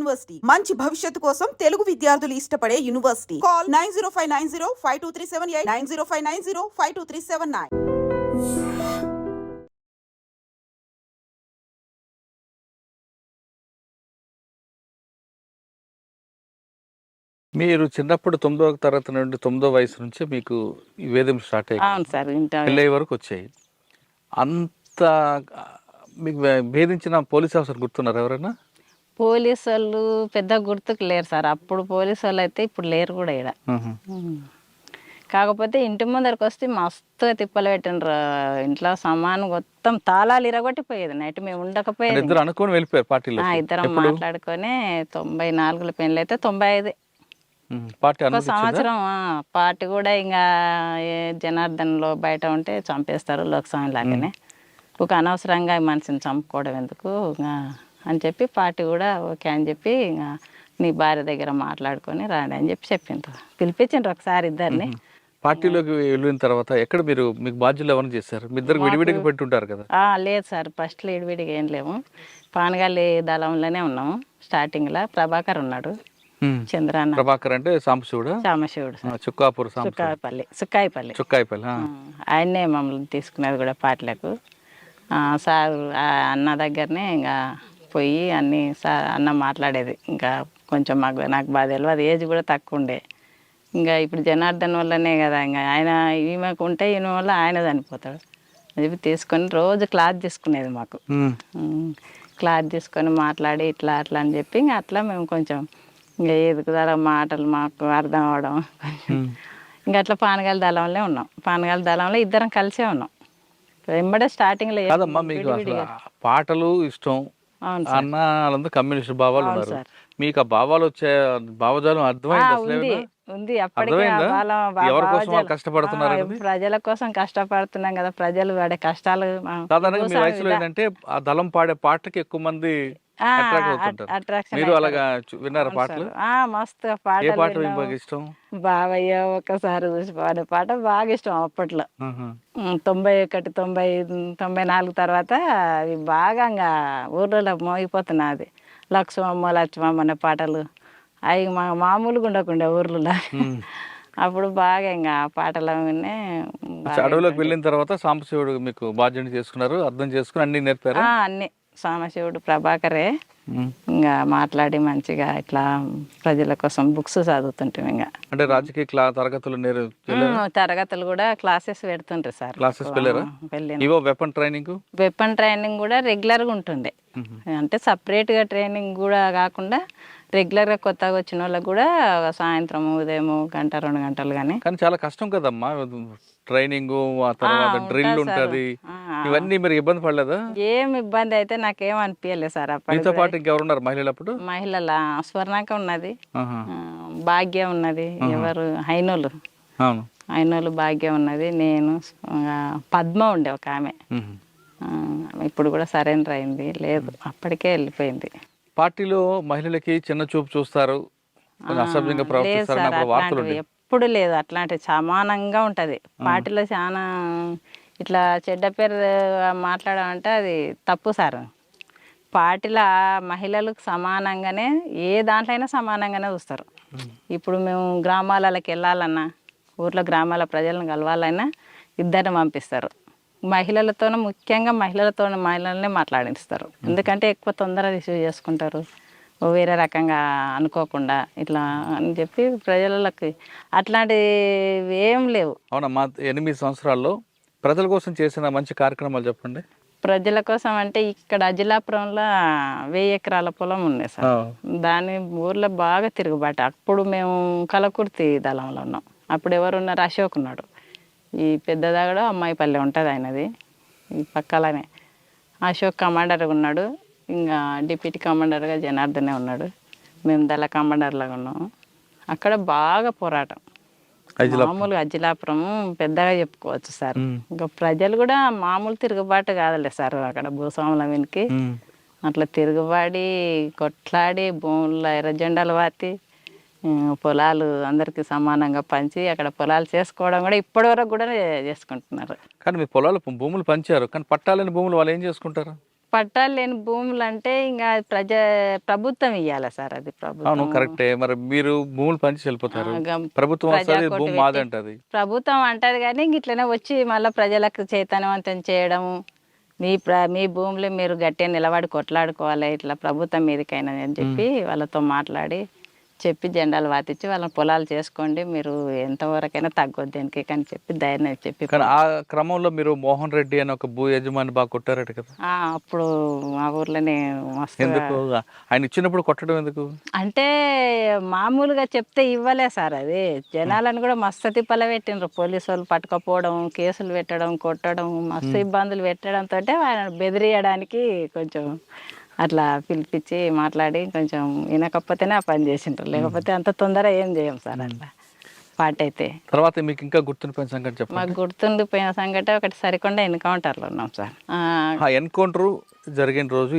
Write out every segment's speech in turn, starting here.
University. మంచి భవిష్యత్తు కోసం తెలుగు విద్యార్థులు ఇష్టపడే university. Call nine zero five nine zero five two three seven eight nine zero five nine zero five two three seven nine. మీరు చిన్నప్పుడు తొమ్మిదో తరగతి నుండి తొమ్మిదో వయసు నుంచి మీకు ఈ స్టార్ట్ అయ్యాయి. అవును సార్ ఇంట పెళ్ళయ్యే వరకు వచ్చాయి. అంత మీకు భేదించిన పోలీస్ ఆఫీసర్ గుర్తున్నారు ఎవరైనా? పోలీసు వాళ్ళు పెద్ద గుర్తుకు లేరు సార్. అప్పుడు పోలీసు వాళ్ళు అయితే ఇప్పుడు లేరు కూడా ఇక్కడ కాకపోతే ఇంటి ముందరికి వస్తే మస్తుగా తిప్పలు పెట్టిండ్రు. ఇంట్లో సామాను మొత్తం తాళాలు ఇరగొట్టిపోయేది. నైట్ మేము ఉండకపోయేది ఇద్దరు అనుకొని వెళ్ళిపోయారు పార్టీలో ఇద్దరం మాట్లాడుకొని తొంభై నాలుగుల పెళ్ళి అయితే తొంభై ఐదు పార్టీ ఒక సంవత్సరం పార్టీ కూడా ఇంకా జనార్దన్లో బయట ఉంటే చంపేస్తారు లోక్స్వామి లాగానే. ఒక అనవసరంగా మనిషిని చంపుకోవడం ఎందుకు? ఇంకా అని చెప్పి పార్టీ కూడా ఓకే అని చెప్పి ఇంకా నీ భార్య దగ్గర మాట్లాడుకొని రాండి అని చెప్పి చెప్పిండ్రు పిలిపించిండ్రు ఒకసారి ఇద్దరిని. పార్టీలోకి వెళ్ళిన తర్వాత ఎక్కడ మీరు మీకు బాధ్యులు ఎవరిని చేశారు? మీ ఇద్దరు విడివిడిగా పెట్టుంటారు కదా? లేదు సార్. ఫస్ట్లో ఇడివిడిగా ఏం లేవు. పానగాలి దళంలోనే ఉన్నాము. స్టార్టింగ్లో ప్రభాకర్ ఉన్నాడు. చంద్రాన్న. ప్రభాకర్ అంటే సాంబశివుడు? సార్. చుక్కాపూర్ సాంబ సుక్కాయపల్లి సుక్కాయపల్లి చుక్కాయిపల్లి. ఆయన్నే మమ్మల్ని తీసుకునేది కూడా పాటలకు సార్ అన్న దగ్గరనే ఇంకా పోయి అన్ని సార్ అన్న మాట్లాడేది. ఇంకా కొంచెం మాకు నాకు బాగా తెలియదు ఏజ్ కూడా తక్కువ ఉండే ఇంకా ఇప్పుడు జనార్దన్ వల్లనే కదా ఇంకా ఆయన ఈమెకు ఉంటే ఈయన వల్ల ఆయన చనిపోతాడు. అని చెప్పి తీసుకొని రోజు క్లాత్ తీసుకునేది మాకు. క్లాత్ తీసుకొని మాట్లాడి ఇట్లా అట్లా అని చెప్పి ఇంకా అట్లా మేము కొంచెం ఇంకా ఎదుగుదల మాటలు మాకు అర్థం అవడం. ఇంకా అట్లా పానగాల దళంలో ఉన్నాం. పానగాల దళంలో ఇద్దరం కలిసే ఉన్నాం. వెంబడే స్టార్టింగ్లో పాటలు ఇష్టం. అన్న కమ్యూనిస్ట్ భావాలు ఉన్నారు. మీకు ఆ భావాలు వచ్చే భావజాలం అర్థమైంది ఉంది. అప్పటికే ఆ అర్థమైందా? బాల- బా- ఎవరి కోసం వాళ్ళు భావజాలం. కష్టపడుతున్నారు? ప్రజల కోసం కష్టపడుతున్నాం కదా. ప్రజలు పడే కష్టాలు ఆ, సాధారణంగా మీ భూస్వామి వయసులో విధా- ఏంటంటే ఆ దళం పాడే పాటకి ఎక్కువ మంది అట్- మీరు. అలాగా విన్నారా పాటలు? మస్తు పాట ఇష్టం? బావయ్య ఒక్కసారి చూసి పాడే పాట బాగా ఇష్టం అప్పట్లో. తొంభై ఒకటి తొంభై తొంభై నాలుగు తర్వాత బాగా ఊర్లలో మోగిపోతున్నది లక్ష్మమ్మ లక్ష్మమ్మ అనే పాటలు. అవి మా మామూలుగా ఉండకుండా ఊర్లలో. అప్పుడు బాగా ఇంకా పాటలు అడవిలోకి వెళ్ళిన తర్వాత సాంబశివుడు మీకు బాధ్యత చేసుకున్నారు అర్థం చేసుకుని అన్ని నేర్పారు? అన్ని. సామశివుడు ప్రభాకరే. ఇంకా మాట్లాడి మంచిగా ఇట్లా ప్రజల కోసం బుక్స్ చదువుతుంటాం ఇంకా అంటే రాజకీయ క్లా తరగతులు నేరు తరగతులు కూడా క్లాసెస్ పెడుతుంటారు సార్. క్లాసెస్ ఇవో వెపన్ ట్రైనింగ్? వెపన్ ట్రైనింగ్ కూడా రెగ్యులర్గా ఉంటుండే. అంటే సపరేట్గా ట్రైనింగ్ కూడా కాకుండా రెగ్యులర్గా కొత్తగా వచ్చిన వాళ్ళకి కూడా సాయంత్రం ఉదయం గంట రెండు గంటలు కానీ కానీ చాలా కష్టం కదమ్మా. ట్రైనింగ్ ఆ తర్వాత ఆ, డ్రిల్ ఉంటాది. ఇవన్నీ మీరు ఇబ్బంది పడలేదా? ఏం ఇబ్బంది అయితే నాకేం అనిపించలేదు సార్ అప్పుడు మీతో పాటు ఇంకెవరున్నారు మహిళలు అప్పుడు మహిళల? స్వర్ణాక ఉన్నది. భాగ్య ఉన్నది. ఎవరు? హైనోలు. అవును. హైనోలు భాగ్య ఉన్నది. నేను పద్మ ఉండే ఒక ఆమె. ఇప్పుడు కూడా సరెండర్ అయింది. లేదు అప్పటికే వెళ్ళిపోయింది. పార్టీలో మహిళలకి చిన్న చూపు చూస్తారు. అసభ్యంగా ప్రవర్తిస్తారు వార్తలు ఎప్పుడు లేదు. అట్లాంటివి సమానంగా ఉంటుంది. పార్టీలో చాలా ఇట్లా చెడ్డ పేరు మాట్లాడమంటే అది తప్పు సార్. పార్టీలో మహిళలకు సమానంగానే ఏ దాంట్లో అయినా సమానంగానే చూస్తారు. ఇప్పుడు మేము గ్రామాలకి వెళ్ళాలన్నా ఊర్లో గ్రామాల ప్రజలను కలవాలన్నా ఇద్దరిని పంపిస్తారు. మహిళలతో ముఖ్యంగా మహిళలతో మహిళలనే మాట్లాడిస్తారు. ఎందుకంటే ఎక్కువ తొందర రిసీవ్ చేసుకుంటారు. వేరే రకంగా అనుకోకుండా ఇట్లా అని చెప్పి ప్రజలకి అట్లాంటివి ఏం లేవు. అవునమ్మా ఎనిమిది సంవత్సరాల్లో ప్రజల కోసం చేసిన మంచి కార్యక్రమాలు చెప్పండి. ప్రజల కోసం అంటే ఇక్కడ అజిలాపురంలో వెయ్యి ఎకరాల పొలం ఉంది సార్. దాని ఊర్లో బాగా తిరుగుబాటు. అప్పుడు మేము కలకుర్తి దళంలో ఉన్నాం. అప్పుడు ఎవరు ఉన్నారు అశోక్ ఉన్నాడు. ఈ పెద్దదాగడు అమ్మాయిపల్లె ఉంటుంది ఆయనది. ఈ పక్కలనే. అశోక్ కమాండర్ ఉన్నాడు. ఇంకా డిప్యూటీ కమాండర్గా జనార్దనే ఉన్నాడు. మేము దళ కమాండర్లాగా ఉన్నాము. అక్కడ బాగా పోరాటం. మామూలుగా అజ్జిలాపురం పెద్దగా చెప్పుకోవచ్చు సార్. ఇంకా ప్రజలు కూడా మామూలు తిరుగుబాటు కాదులే సార్ అక్కడ భూస్వాముల వెనక్కి. అట్లా తిరుగుబాడి కొట్లాడి భూముల్లో ఎర్ర జెండాలు వాతి పొలాలు అందరికీ సమానంగా పంచి అక్కడ పొలాలు చేసుకోవడం కూడా ఇప్పటి వరకు కూడా చేసుకుంటున్నారు. కానీ మీ పొలాలు భూములు పంచారు. కానీ పట్టాలని భూములు వాళ్ళు ఏం చేసుకుంటారు? పట్టాలు లేని భూములు అంటే ఇంకా ప్రజా ప్రభుత్వం ఇవ్వాలి సార్ అది ప్రభుత్వం. కరెక్టే. మరి మీరు భూములు పంచి వెళ్ళిపోతారు. ప్రభుత్వం వస్తుంది ప్రజాకోటి భూమి పెట్టి- మాది అంటది. ప్రభుత్వం అంటది కానీ ఇట్లనే వచ్చి మళ్ళీ ప్రజలకు చైతన్యవంతం చేయడము. మీ ప్ర మీ భూములు మీరు గట్టిగా నిలబడి కొట్లాడుకోవాలి ఇట్లా ప్రభుత్వం మీదకైనా అని చెప్పి వాళ్ళతో మాట్లాడి చెప్పి జెండాలు వాతిచ్చి వాళ్ళ పొలాలు చేసుకోండి. మీరు ఎంతవరకైనా తగ్గొద్దు దేనికి కానీ చెప్పి ధైర్యం చెప్పి కానీ ఆ క్రమంలో మీరు మోహన్ రెడ్డి అని ఒక భూ యజమాని బాగా కొట్టారట కదా. అప్పుడు మా ఊర్లోనే మస్తు ఎందుకు? ఆయన ఇచ్చినప్పుడు కొట్టడం ఎందుకు? అంటే మామూలుగా చెప్తే ఇవ్వలే సార్ అది. జనాలను కూడా మస్తు తిప్పల పెట్టిండ్రు. పోలీసు వాళ్ళు పట్టుకపోవడం కేసులు పెట్టడం కొట్టడం మస్తు ఇబ్బందులు పెట్టడంతో ఆయన బెదిరియడానికి కొంచెం అట్లా పిలిపించి మాట్లాడి కొంచెం వినకపోతేనే ఆ పని చేసిండ్రు. లేకపోతే అంత తొందర ఏం చేయం సార్ అట్లా. పాట అయితే తర్వాత మీకు ఇంకా గుర్తుండిపోయిన సంగతి చెప్పండి. మాకు గుర్తుండిపోయిన సంగతి ఒకటి సరికొండ ఎన్కౌంటర్లో ఉన్నాం సార్. ఎన్కౌంటర్ జరిగిన రోజు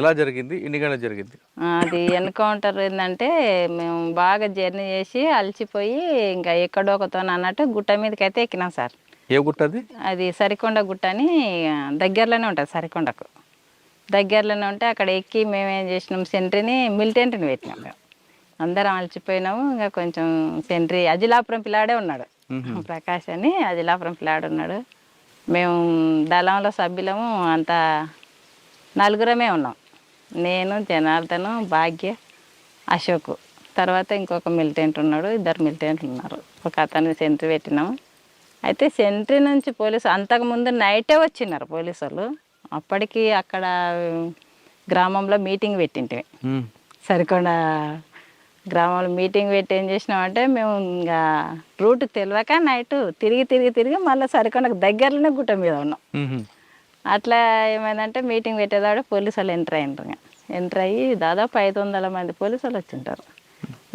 ఎలా జరిగింది? ఎన్ని గంటలు జరిగింది? అది ఎన్కౌంటర్ ఏంటంటే మేము బాగా జర్నీ చేసి అలసిపోయి ఇంకా ఎక్కడో ఒకతో అన్నట్టు గుట్ట మీదకి అయితే ఎక్కినాం సార్. ఏ గుట్టది అది సరికొండ గుట్ట అని దగ్గరలోనే ఉంటుంది సరికొండకు. దగ్గరలోనే ఉంటే అక్కడ ఎక్కి మేము ఏం చేసినాం సెంట్రీని మిలిటెంట్ని పెట్టినాం మేము. అందరం అలసిపోయినాము ఇంకా కొంచెం సెంట్రీ అజిలాపురం పిల్లాడే ఉన్నాడు. ప్రకాష్ అని అజిలాపురం పిల్లాడు ఉన్నాడు. మేము దళంలో సభ్యులము అంతా నలుగురమే ఉన్నాం. నేను జనార్దను భాగ్య అశోక్. తర్వాత ఇంకొక మిలిటెంట్ ఉన్నాడు ఇద్దరు మిలిటెంట్లు ఉన్నారు. ఒక అతన్ని సెంట్రీ పెట్టినాము. అయితే సెంట్రీ నుంచి పోలీసు అంతకుముందు నైటే వచ్చినారు పోలీసు వాళ్ళు అప్పటికి అక్కడ గ్రామంలో మీటింగ్ పెట్టింటివి. సరికొండ గ్రామంలో మీటింగ్ పెట్టి ఏం చేసినామంటే మేము ఇంకా రూట్ తెలియక నైట్ తిరిగి తిరిగి తిరిగి మళ్ళీ సరికొండకు దగ్గరలోనే గుట్ట మీద ఉన్నాం. అట్లా ఏమైందంటే మీటింగ్ పెట్టేదాడు పోలీసు వాళ్ళు ఎంటర్ అయినారు. ఎంటర్ అయ్యి దాదాపు ఐదు వందల మంది పోలీసు వాళ్ళు వచ్చింటారు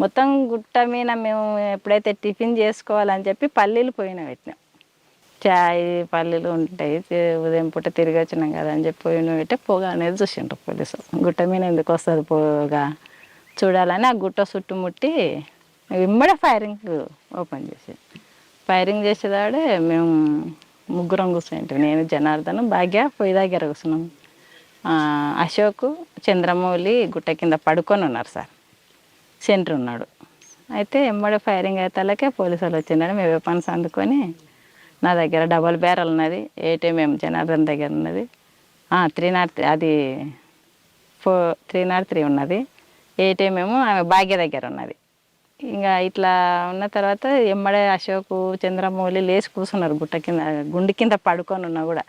మొత్తం గుట్ట మీద మేము ఎప్పుడైతే టిఫిన్ చేసుకోవాలని చెప్పి పల్లీలు పోయిన పెట్టినాం చాయ్ పల్లీలు ఉంటాయి ఉదయం పూట తిరిగి వచ్చినాం కదా అని చెప్పి పోయిన పెట్టి పొగ అనేది చూసిండ్రు పోలీసు. గుట్ట మీద ఎందుకు వస్తుంది పొగ? చూడాలని ఆ గుట్ట చుట్టుముట్టి ఇమ్మడే ఫైరింగ్ ఓపెన్ చేసి. ఫైరింగ్ చేసేదాడే మేము ముగ్గురం కూర్చుంటాం నేను జనార్దన్ భాగ్య పొయ్యి దగ్గర కూర్చున్నాం. అశోక్ చంద్రమౌళి గుట్ట కింద పడుకొని ఉన్నారు సార్. సెంటర్ ఉన్నాడు. అయితే ఎమ్మడే ఫైరింగ్ అయితే పోలీసు వాళ్ళు వచ్చిందని మేము వెపన్స్ అందుకొని నా దగ్గర డబల్ బ్యారల్ ఉన్నది ఏటీఎం జనార్దన్ దగ్గర ఉన్నది. త్రీ నాట్ అది ఫోర్ త్రీ నాట్ త్రీ ఉన్నది. ఏటీఎం ఏమో ఆమె భాగ్య దగ్గర ఉన్నది. ఇంకా ఇట్లా ఉన్న తర్వాత ఎమ్మడే అశోకు చంద్రమౌళి లేచి కూర్చున్నారు గుట్ట కింద గుండి కింద పడుకొని ఉన్నా కూడా.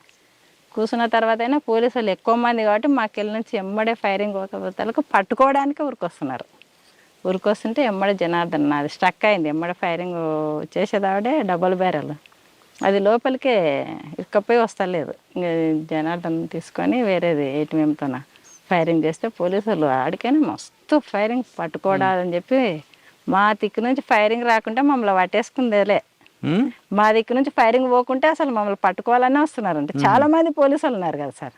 కూర్చున్న తర్వాత అయినా పోలీసు వాళ్ళు ఎక్కువ మంది కాబట్టి మాకెళ్ళి నుంచి ఎమ్మడే ఫైరింగ్ ఒకరికి పట్టుకోవడానికి ఊరికొస్తున్నారు. ఊరికొస్తుంటే ఎమ్మడే జనార్దన్ నాది స్ట్రక్ అయింది. ఎమ్మడే ఫైరింగ్ చేసేదావిడే డబుల్ బ్యారెల్ అది లోపలికే ఇక్కపోయి వస్తలేదు. ఇంకా జనార్దన్ తీసుకొని వేరేది ఏటీఎంతోన ఫైరింగ్ చేస్తే పోలీసులు ఆడికైనా మస్తు ఫైరింగ్ పట్టుకోవడాలని చెప్పి మా దిక్కు నుంచి ఫైరింగ్ రాకుంటే మమ్మల్ని పట్టేసుకుందేలే? మా దిక్కు నుంచి ఫైరింగ్ పోకుంటే అసలు మమ్మల్ని పట్టుకోవాలనే వస్తున్నారు అంటే చాలా మంది పోలీసులు ఉన్నారు కదా సార్.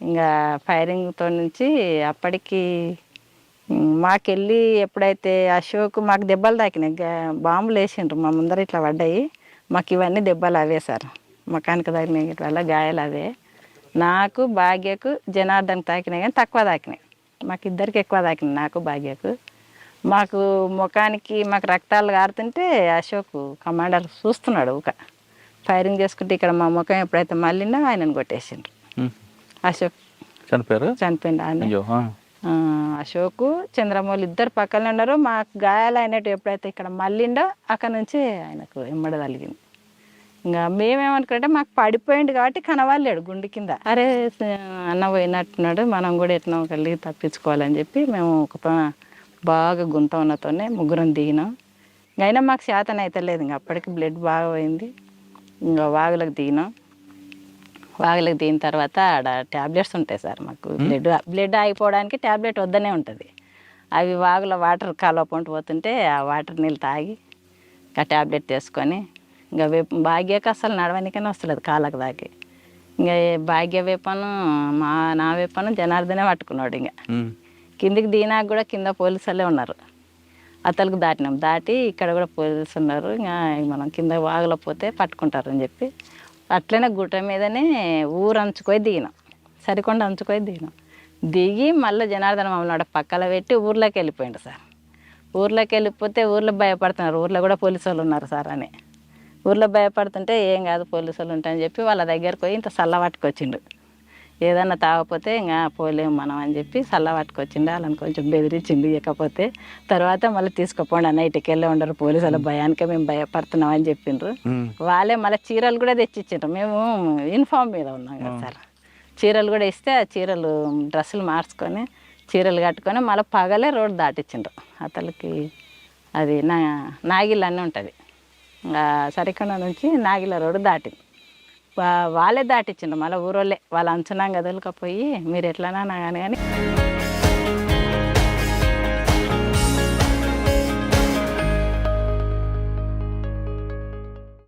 ఇంకా ఫైరింగ్తో నుంచి అప్పటికి మాకెళ్ళి ఎప్పుడైతే అశోక్ మాకు దెబ్బలు తాకినాయి బాంబులు వేసిండ్రు మా ముందర ఇట్లా పడ్డాయి. మాకు ఇవన్నీ దెబ్బలు అవే సార్. మకానికి తగిన వల్ల గాయాలు అవే. నాకు భాగ్యకు జనార్దన్ తాకినాయి కానీ తక్కువ తాకినాయి. మాకు ఇద్దరికి ఎక్కువ తాకినాయి నాకు భాగ్యకు. మాకు ముఖానికి మాకు రక్తాలు కారుతుంటే అశోక్ కమాండర్ చూస్తున్నాడు ఊక. ఫైరింగ్ చేసుకుంటే ఇక్కడ మా ముఖం ఎప్పుడైతే మళ్ళీందో ఆయనను కొట్టేసిండ్రు. అశోక్. చనిపోయారు? చనిపోయింది ఆయన. అశోకు చంద్రమౌళి ఇద్దరు పక్కనే ఉన్నారు. మాకు గాయాలు అయినట్టు ఎప్పుడైతే ఇక్కడ మళ్ళీండో అక్కడ నుంచి ఆయనకు ఎమ్మడ తగిలింది. ఇంకా మేమేమనుకుంటే మాకు పడిపోయింది కాబట్టి కనవాలేడు గుండె కింద. అరే అన్న పోయినట్టున్నాడు. మనం కూడా ఎట్లా వెళ్ళి తప్పించుకోవాలని చెప్పి మేము ఒక బాగా గుంత ఉన్నతోనే ముగ్గురం దిగినాం. ఇంక అయినా మాకు శాతం అయితే లేదు. ఇంకా అప్పటికి బ్లడ్ బాగా పోయింది. ఇంకా వాగులకు దిగినాం. వాగులకు దిగిన తర్వాత ఆడ ట్యాబ్లెట్స్ ఉంటాయి సార్ మాకు. బ్లడ్ బ్లడ్ ఆగిపోవడానికి ట్యాబ్లెట్ వద్దనే ఉంటుంది. అవి వాగులో వాటర్ కాలువ పొంటి పోతుంటే ఆ వాటర్ నీళ్ళు తాగి ఆ ట్యాబ్లెట్ తీసుకొని ఇంకా వేప భాగ్యకి అసలు నడవనికనే వస్తలేదు కాళ్ళకు దాకి. ఇంకా భాగ్య వేపను మా నా వేపను జనార్దనే పట్టుకున్నాడు ఇంకా. కిందికి దిగినాక కూడా కింద పోలీసులే ఉన్నారు. అతలకు దాటినాం. దాటి ఇక్కడ కూడా పోలీసు ఉన్నారు. ఇంకా మనం కింద వాగులో పోతే పట్టుకుంటారు అని చెప్పి అట్లనే గుట్ట మీదనే ఊరు అంచుకొని దిగినాం. సరికొండ అంచుకొని దిగినాం. దిగి మళ్ళీ జనార్దన మమ్మల్ని ఆడ పక్కల పెట్టి ఊర్లోకి వెళ్ళిపోయిండు సార్. ఊర్లోకి వెళ్ళిపోతే ఊర్లో భయపడుతున్నారు. ఊర్లో కూడా పోలీసు వాళ్ళు ఉన్నారు సార్ అని. ఊర్లో భయపడుతుంటే ఏం కాదు పోలీసు వాళ్ళు ఉంటాయని చెప్పి వాళ్ళ దగ్గరకు పోయి ఇంత సల్ల పట్టుకొచ్చిండు. ఏదన్నా తాగకపోతే ఇంకా పోలేము మనం అని చెప్పి సల్ల పట్టుకొచ్చిండు. వాళ్ళని కొంచెం బెదిరించిండు ఇకపోతే తర్వాత మళ్ళీ తీసుకుపోండి అన్న ఇటుకి వెళ్ళి ఉండరు. పోలీసు వాళ్ళ భయానికే మేము భయపడుతున్నాం అని చెప్పిండ్రు. వాళ్ళే మళ్ళీ చీరలు కూడా తెచ్చిచ్చిండ్రు. మేము యూనిఫామ్ మీద ఉన్నాం కదా సార్. చీరలు కూడా ఇస్తే ఆ చీరలు డ్రెస్సులు మార్చుకొని చీరలు కట్టుకొని మళ్ళీ పగలే రోడ్ దాటిచ్చిండ్రు. అతనికి అది నా నాగిల్ అని ఉంటుంది. సరికొండ నుంచి నాగిల రోడ్డు దాటింది. వాళ్ళే దాటిచ్చిండు మళ్ళీ ఊరోళ్ళే. వాళ్ళు అంచనా కదలకపోయి మీరు ఎట్లనా కానీ కానీ